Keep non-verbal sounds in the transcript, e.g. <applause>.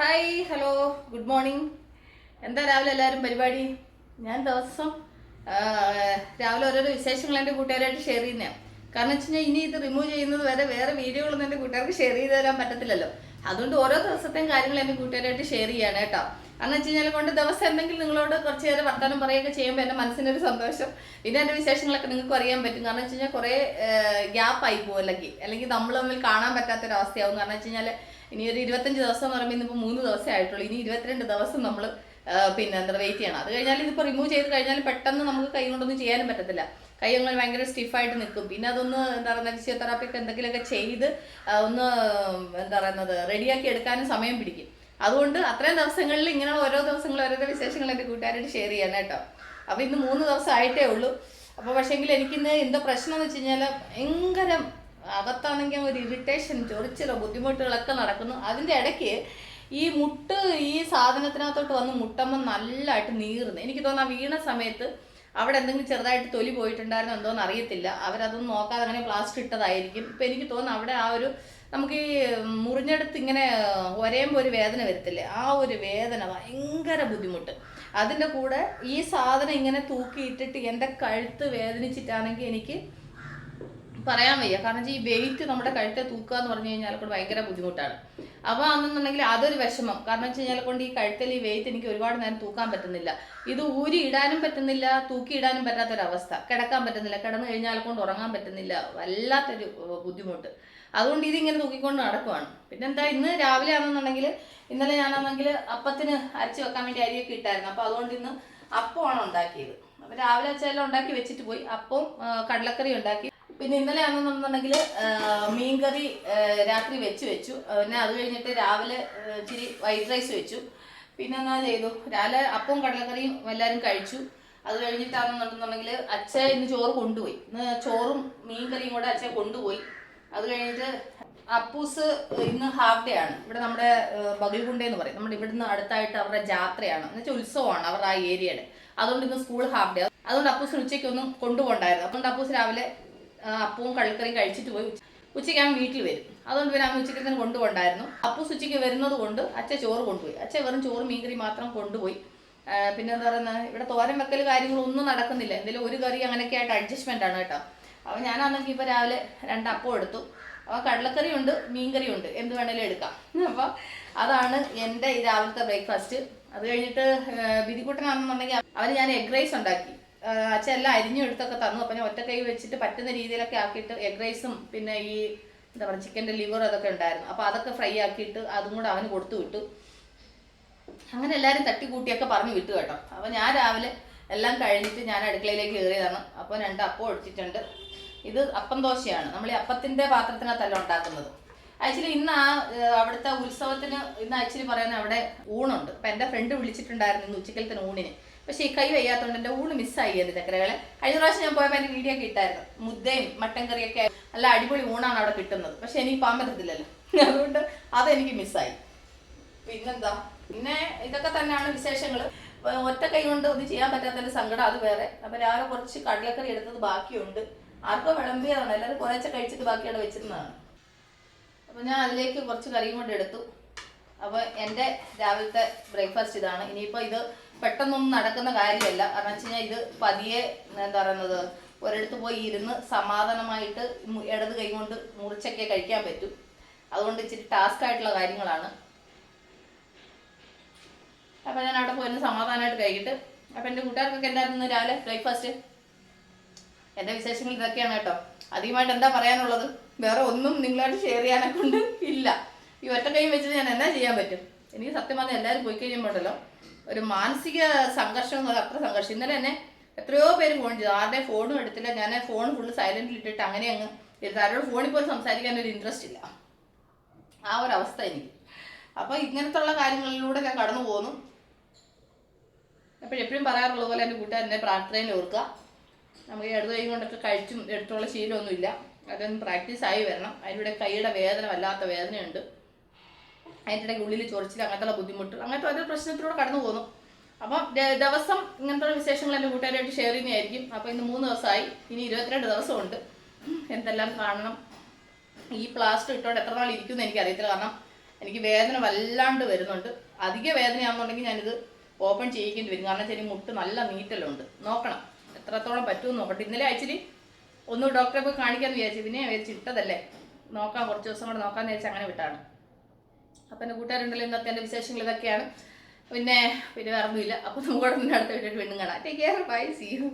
Hi hello good morning എന്താ രാവിലെ എല്ലാവരും പരിപാടി? ഞാൻ ദിവസം രാവിലെ ഓരോരോ വിശേഷങ്ങൾ എന്റെ കൂട്ടുകാരായിട്ട് ഷെയർ ചെയ്യുന്നതാണ് കാരണം വെച്ച് കഴിഞ്ഞാൽ ഇനി ഇത് റിമൂവ് ചെയ്യുന്നത് വരെ വേറെ വീഡിയോകളൊന്നും എന്റെ കൂട്ടുകാർക്ക് ഷെയർ ചെയ്ത് തരാൻ പറ്റത്തില്ലല്ലോ. അതുകൊണ്ട് ഓരോ ദിവസത്തെയും കാര്യങ്ങൾ എന്റെ കൂട്ടുകാരായിട്ട് ഷെയർ ചെയ്യാണ് കേട്ടോ. കാരണം വെച്ച് കഴിഞ്ഞാൽ കൊണ്ട് ദിവസം എന്തെങ്കിലും നിങ്ങളോട് കുറച്ച് നേരം വർത്തമാനം പറയുകയൊക്കെ ചെയ്യുമ്പോൾ എന്റെ മനസ്സിനൊരു സന്തോഷം. പിന്നെ എന്റെ വിശേഷങ്ങളൊക്കെ നിങ്ങൾക്ക് അറിയാൻ പറ്റും. കാരണം വെച്ച് കഴിഞ്ഞാൽ കുറേ ഗ്യാപ്പ് ആയി പോകും അല്ലെങ്കിൽ അല്ലെങ്കിൽ നമ്മൾ തമ്മിൽ കാണാൻ പറ്റാത്തൊരവസ്ഥയാവും. കാരണം വെച്ച് കഴിഞ്ഞാൽ ഇനി ഒരു ഇരുപത്തഞ്ച് ദിവസം എന്ന് പറയുമ്പോൾ ഇന്നിപ്പോൾ മൂന്ന് ദിവസമേ ആയിട്ടുള്ളൂ. ഇനി ഇരുപത്തിരണ്ട് ദിവസം നമ്മൾ പിന്നെ എന്താ വെയിറ്റ് ചെയ്യണം. അത് കഴിഞ്ഞാൽ ഇതിപ്പോൾ റിമൂവ് ചെയ്ത് കഴിഞ്ഞാൽ പെട്ടെന്ന് നമുക്ക് കൈ കൊണ്ടൊന്നും ചെയ്യാനും പറ്റത്തില്ല. കൈ അങ്ങനെ ഭയങ്കര സ്റ്റിഫായിട്ട് നിൽക്കും. പിന്നെ അതൊന്ന് എന്താ പറയുക ഫിസിയോതെറാപ്പി ഒക്കെ എന്തെങ്കിലുമൊക്കെ ചെയ്ത് ഒന്ന് എന്താ പറയുന്നത് റെഡിയാക്കി എടുക്കാനും സമയം പിടിക്കും. അതുകൊണ്ട് അത്രയും ദിവസങ്ങളിൽ ഇങ്ങനെ ഓരോ ദിവസങ്ങളിൽ ഓരോ വിശേഷങ്ങൾ എന്റെ കൂട്ടുകാരോട് ഷെയർ ചെയ്യണം കേട്ടോ. അപ്പോൾ ഇന്ന് മൂന്ന് ദിവസം ആയിട്ടേ ഉള്ളൂ. അപ്പോൾ പക്ഷേങ്കിൽ എനിക്കിന്ന് എന്തോ പ്രശ്നം എന്ന് വെച്ച് കഴിഞ്ഞാൽ ഭയങ്കര അകത്താണെങ്കിൽ ഒരു ഇറിറ്റേഷൻ ചൊറിച്ചിലോ ബുദ്ധിമുട്ടുകളൊക്കെ നടക്കുന്നു. അതിന്റെ ഇടയ്ക്ക് ഈ മുട്ട് ഈ സാധനത്തിനകത്തോട്ട് വന്ന് മുട്ടുമ്പോൾ നല്ലതായിട്ട് നീറുന്നു. എനിക്ക് തോന്നുന്നു വീണ സമയത്ത് അവിടെ എന്തെങ്കിലും ചെറുതായിട്ട് തൊലി പോയിട്ടുണ്ടായിരുന്നോ എന്തോന്ന് അറിയത്തില്ല. അവരതൊന്നും നോക്കാതെ അങ്ങനെ പ്ലാസ്റ്റർ ഇട്ടതായിരിക്കും. ഇപ്പം എനിക്ക് തോന്നുന്നു അവിടെ ആ ഒരു നമുക്ക് ഈ മുറിഞ്ഞെടുത്ത് ഇങ്ങനെ ഒരേമ്പോൾ ഒരു വേദന വരത്തില്ലേ? ആ ഒരു വേദന ഭയങ്കര ബുദ്ധിമുട്ട്. അതിന്റെ കൂടെ ഈ സാധനം ഇങ്ങനെ തൂക്കി ഇട്ടിട്ട് എന്റെ കഴുത്ത് വേദനിച്ചിട്ടാണെങ്കിൽ എനിക്ക് പറയാൻ വയ്യ. കാരണം ഈ വെയിറ്റ് നമ്മുടെ കഴുത്തെ തൂക്കുക എന്ന് പറഞ്ഞു കഴിഞ്ഞാൽ കൊണ്ട് ഭയങ്കര ബുദ്ധിമുട്ടാണ്. അപ്പോൾ അന്നെന്നുണ്ടെങ്കിൽ അതൊരു വിഷമം. കാരണം വെച്ച് കഴിഞ്ഞാൽ കൊണ്ട് ഈ കഴുത്തിൽ ഈ വെയിറ്റ് എനിക്ക് ഒരുപാട് നേരം തൂക്കാൻ പറ്റുന്നില്ല. ഇത് ഊരി ഇടാനും പറ്റുന്നില്ല തൂക്കി ഇടാനും പറ്റാത്തൊരവസ്ഥ. കിടക്കാൻ പറ്റുന്നില്ല. കിടന്നു കഴിഞ്ഞാൽ കൊണ്ട് ഉറങ്ങാൻ പറ്റുന്നില്ല. വല്ലാത്തൊരു ബുദ്ധിമുട്ട്. അതുകൊണ്ട് ഇതിങ്ങനെ തൂക്കിക്കൊണ്ട് നടക്കുവാണ്. പിന്നെ എന്താ ഇന്ന് രാവിലെ ആണെന്നുണ്ടെങ്കിൽ ഇന്നലെ ഞാനാണെങ്കിൽ അപ്പത്തിന് അരച്ച് വെക്കാൻ വേണ്ടി അരിയൊക്കെ ഇട്ടായിരുന്നു. അപ്പോൾ അതുകൊണ്ട് ഇന്ന് അപ്പമാണ് ഉണ്ടാക്കിയത്. അപ്പോൾ രാവിലെ വെച്ചാലും ഉണ്ടാക്കി വെച്ചിട്ട് പോയി. അപ്പം കടലക്കറി ഉണ്ടാക്കി. പിന്നെ ഇന്നലെ ആണെന്നുണ്ടെങ്കിൽ മീൻകറി രാത്രി വെച്ച് വെച്ചു. പിന്നെ അത് കഴിഞ്ഞിട്ട് രാവിലെ ഇച്ചിരി വൈറ്റ് റൈസ് വെച്ചു. പിന്നെ എന്നാ ചെയ്തു? രാവിലെ അപ്പവും കടലക്കറിയും എല്ലാവരും കഴിച്ചു. അത് കഴിഞ്ഞിട്ടാണെന്നുണ്ടെന്നുണ്ടെങ്കിൽ അച്ഛ ഇന്ന് ചോറ് കൊണ്ടുപോയി. ഇന്ന് ചോറും മീൻകറിയും കൂടെ അച്ഛൻ കൊണ്ടുപോയി. അത് കഴിഞ്ഞിട്ട് അപ്പൂസ് ഇന്ന് ഹാഫ് ഡേ ആണ്. ഇവിടെ നമ്മുടെ ബഗിൽഗുണ്ട എന്ന് പറയും. നമ്മുടെ ഇവിടുന്ന് അടുത്തായിട്ട് അവരുടെ ജാത്രയാണ്. എന്നുവെച്ചാൽ ഉത്സവമാണ് അവരുടെ ആ ഏരിയയുടെ. അതുകൊണ്ട് ഇന്ന് സ്കൂൾ ഹാഫ് ഡേ അതുകൊണ്ട് അപ്പൂസിന് ഉച്ചയ്ക്കൊന്നും കൊണ്ടുപോകണ്ടായിരുന്നു. അതുകൊണ്ട് അപ്പൂസ് രാവിലെ അപ്പവും കള്ളിക്കറിയും കഴിച്ചിട്ട് പോയി ഉച്ചയ്ക്ക് അവൻ വീട്ടിൽ വരും. അതുകൊണ്ട് പിന്നെ അവൻ ഉച്ചയ്ക്ക് തന്നെ കൊണ്ടുപോകണ്ടായിരുന്നു. അപ്പൂസ് ഉച്ചയ്ക്ക് വരുന്നത് കൊണ്ട് അച്ഛൻ ചോറ് കൊണ്ടുപോയി. അച്ഛൻ വെറും ചോറ് മീൻകറി മാത്രം കൊണ്ടുപോയി. പിന്നെ എന്താ പറയുന്നത് ഇവിടെ തോരൻ വെക്കൽ കാര്യങ്ങളൊന്നും നടക്കുന്നില്ല. എന്തെങ്കിലും ഒരു കറി അങ്ങനെയൊക്കെ ആയിട്ട് അഡ്ജസ്റ്റ്മെന്റ് ആണ് കേട്ടോ. അപ്പോൾ ഞാനാണെങ്കിൽ ഇപ്പോൾ രാവിലെ രണ്ട് അപ്പം എടുത്തു. അപ്പോൾ കടലക്കറി ഉണ്ട് മീൻകറി ഉണ്ട്. എന്ത് വേണേലും എടുക്കാം. അപ്പോൾ അതാണ് എന്റെ ഈ രാവിലത്തെ ബ്രേക്ക്ഫാസ്റ്റ് അത് കഴിഞ്ഞിട്ട് ബിരിക്കുട്ടനാണെന്നുണ്ടെങ്കിൽ അവന് ഞാൻ എഗ് റൈസ് ഉണ്ടാക്കി. അച്ഛൻ എല്ലാം അരിഞ്ഞു എടുത്തൊക്കെ തന്നു. അപ്പം ഞാൻ ഒറ്റ കൈ വെച്ചിട്ട് പറ്റുന്ന രീതിയിലൊക്കെ ആക്കിയിട്ട് എഗ് റൈസും പിന്നെ ഈ എന്താ പറയുക ചിക്കന്റെ ലിവർ അതൊക്കെ ഉണ്ടായിരുന്നു. അപ്പോൾ അതൊക്കെ ഫ്രൈ ആക്കിയിട്ട് അതും കൂടെ അവന് കൊടുത്തു വിട്ടു. അങ്ങനെ എല്ലാവരും തട്ടിക്കൂട്ടിയൊക്കെ പറഞ്ഞു വിട്ടു കേട്ടോ. അപ്പോൾ ഞാൻ രാവിലെ എല്ലാം കഴിഞ്ഞിട്ട് ഞാൻ അടുക്കളയിലേക്ക് കയറിയതാണ്. അപ്പോൾ രണ്ട് അപ്പം ഒഴിച്ചിട്ടുണ്ട്. ഇത് അപ്പം ദോശയാണ്. നമ്മൾ ഈ അപ്പത്തിന്റെ പാത്രത്തിനകത്തല്ല ഉണ്ടാക്കുന്നത്. ആക്ച്വലി ഇന്ന് ആ അവിടുത്തെ ഉത്സവത്തിന് ഇന്ന് ആക്ച്വലി പറയാൻ അവിടെ ഊണുണ്ട്. അപ്പം എന്റെ ഫ്രണ്ട് വിളിച്ചിട്ടുണ്ടായിരുന്നു ഇന്ന് ഉച്ചക്കലത്തിന് ഊണിന്. പക്ഷേ ഈ കൈ വയ്യാത്തതുകൊണ്ട് എന്റെ ഊണ് മിസ്സായി അത് ചക്കരകളെ. കഴിഞ്ഞ പ്രാവശ്യം ഞാൻ പോയപ്പോൾ എന്റെ വീഡിയോ കിട്ടായിരുന്നു മുദ്ദയും മട്ടൻ കറിയൊക്കെ നല്ല അടിപൊളി ഊണാണ് അവിടെ കിട്ടുന്നത്. പക്ഷേ എനിക്ക് പോകാൻ പറ്റത്തില്ലല്ലോ <laughs> അതുകൊണ്ട് അതെനിക്ക് മിസ്സായി പിന്നെന്താ? പിന്നെ ഇതൊക്കെ തന്നെയാണ് വിശേഷങ്ങൾ ഒറ്റ കൈ കൊണ്ട് ഒന്നും ചെയ്യാൻ പറ്റാത്തതിന്റെ സങ്കടം അത് വേറെ. അപ്പൊ രാവിലെ കുറച്ച് കടലക്കറി എടുത്തത് ബാക്കിയുണ്ട്. ആർക്കോ വിളമ്പിയതാണ്. എല്ലാവരും കുറേശ്ശെ കഴിച്ചിട്ട് ബാക്കിയാണ് വെച്ചിരുന്നതാണ്. അപ്പൊ ഞാൻ അതിലേക്ക് കുറച്ച് കറിയും കൊണ്ട് എടുത്തു. അപ്പൊ എന്റെ രാവിലത്തെ ബ്രേക്ക്ഫാസ്റ്റ് ഇതാണ്. ഇനിയിപ്പോൾ ഇത് പെട്ടെന്നൊന്നും നടക്കുന്ന കാര്യമല്ല. കാരണം വെച്ച് കഴിഞ്ഞാൽ ഇത് പതിയെ എന്താ പറയുന്നത് ഒരിടത്ത് പോയി ഇരുന്ന് സമാധാനമായിട്ട് ഇടത് കൈ കൊണ്ട് മുറിച്ചൊക്കെ കഴിക്കാൻ പറ്റും. അതുകൊണ്ട് ഇച്ചിരി ടാസ്ക് ആയിട്ടുള്ള കാര്യങ്ങളാണ്. അപ്പം ഞാൻ അവിടെ പോയി ഒന്ന് സമാധാനമായിട്ട് കഴിക്കിട്ട്. അപ്പം എന്റെ കൂട്ടുകാർക്കൊക്കെ എന്തായിരുന്നു രാവിലെ ബ്രേക്ക്ഫാസ്റ്റ് എന്റെ വിശേഷങ്ങൾ ഇതൊക്കെയാണ് കേട്ടോ. അധികമായിട്ട് എന്താ പറയാനുള്ളത്? വേറെ ഒന്നും നിങ്ങളായിട്ട് ഷെയർ ചെയ്യാനെ കൊണ്ട് ഇല്ല. ഈ ഒറ്റ കൈ വെച്ചിട്ട് ഞാൻ എന്നാ ചെയ്യാൻ പറ്റും? എനിക്ക് സത്യം പറഞ്ഞാൽ എല്ലാവരും പോയി കഴിയുമ്പോഴല്ലോ ഒരു മാനസിക സംഘർഷം എന്ന് പറഞ്ഞാൽ അത്ര സംഘർഷം. ഇന്നലെ എന്നെ എത്രയോ പേര് ഫോൺ ചെയ്തു. ആരുടെ ഫോണും എടുത്തില്ല. ഞാൻ ഫോൺ ഫുള്ള് സൈലന്റിൽ ഇട്ടിട്ട് അങ്ങനെ അങ്ങ് ഇരുന്നു. ആരോട് ഫോണിൽ പോലും സംസാരിക്കാൻ ഒരു ഇൻട്രസ്റ്റ് ഇല്ല. ആ ഒരു അവസ്ഥ എനിക്ക്. അപ്പോൾ ഇങ്ങനത്തുള്ള കാര്യങ്ങളിലൂടെ ഞാൻ കടന്നു പോകുന്നു എപ്പോഴും പറയാറുള്ളത് പോലെ എന്റെ കൂട്ടുകാരനെ പ്രാർത്ഥനയിൽ ഓർക്കുക. നമുക്ക് ഇടതു കൈ കൊണ്ടൊക്കെ കഴിച്ചും എടുത്തുള്ള ശീലമൊന്നുമില്ല. അതൊന്ന് പ്രാക്ടീസ് ആയി വരണം. അതിലൂടെ കൈയുടെ വേദന വല്ലാത്ത വേദനയുണ്ട്. അതിന്റെ ഇടയ്ക്ക് ഉള്ളിൽ ചൊറിച്ചിൽ അങ്ങനത്തെയുള്ള ബുദ്ധിമുട്ട്. അങ്ങനത്തെ ഓരോ പ്രശ്നത്തിലൂടെ കടന്നു പോകുന്നു അപ്പം ദിവസം ഇങ്ങനത്തെ വിശേഷങ്ങൾ എന്റെ കൂട്ടുകാരായിട്ട് ഷെയർ ചെയ്യുന്നതായിരിക്കും. അപ്പോൾ ഇന്ന് മൂന്ന് ദിവസമായി. ഇനി ഇരുപത്തിരണ്ട് ദിവസമുണ്ട്. എന്തെല്ലാം കാണണം? ഈ പ്ലാസ്റ്റർ ഇട്ടോണ്ട് എത്ര നാൾ എനിക്ക് എനിക്കറിയത്തില്ല. കാരണം എനിക്ക് വേദന വല്ലാണ്ട് വരുന്നുണ്ട്. അധിക വേദനയാണെന്നുണ്ടെങ്കിൽ ഞാനിത് ഓപ്പൺ ചെയ്യിക്കേണ്ടി വരും. കാരണം വെച്ചാൽ മുട്ട് നല്ല നീറ്റലുണ്ട്. നോക്കണം. എത്രത്തോളം പറ്റുമെന്ന് നോക്കട്ടെ. ഇന്നലെ ആക്ച്വലി ഒന്ന് ഡോക്ടറെ പോയി കാണിക്കാമെന്ന് വിചാരിച്ചു. പിന്നെ വിചാരിച്ചിട്ടതല്ലേ നോക്കാം. കുറച്ച് ദിവസം കൂടെ നോക്കാമെന്ന് വിചാരിച്ചാൽ അങ്ങനെ വിട്ടാണ്. അപ്പം എന്റെ കൂട്ടുകാരുണ്ടല്ലോ ഇന്നത്തെ എന്റെ വിശേഷങ്ങൾ ഇതൊക്കെയാണ്. പിന്നെ പിന്നെ വേറൊന്നുമില്ല. അപ്പോൾ നമുക്ക് അടുത്ത വീട്ടിൽ വീണ്ടും കാണാം. Take care bye see you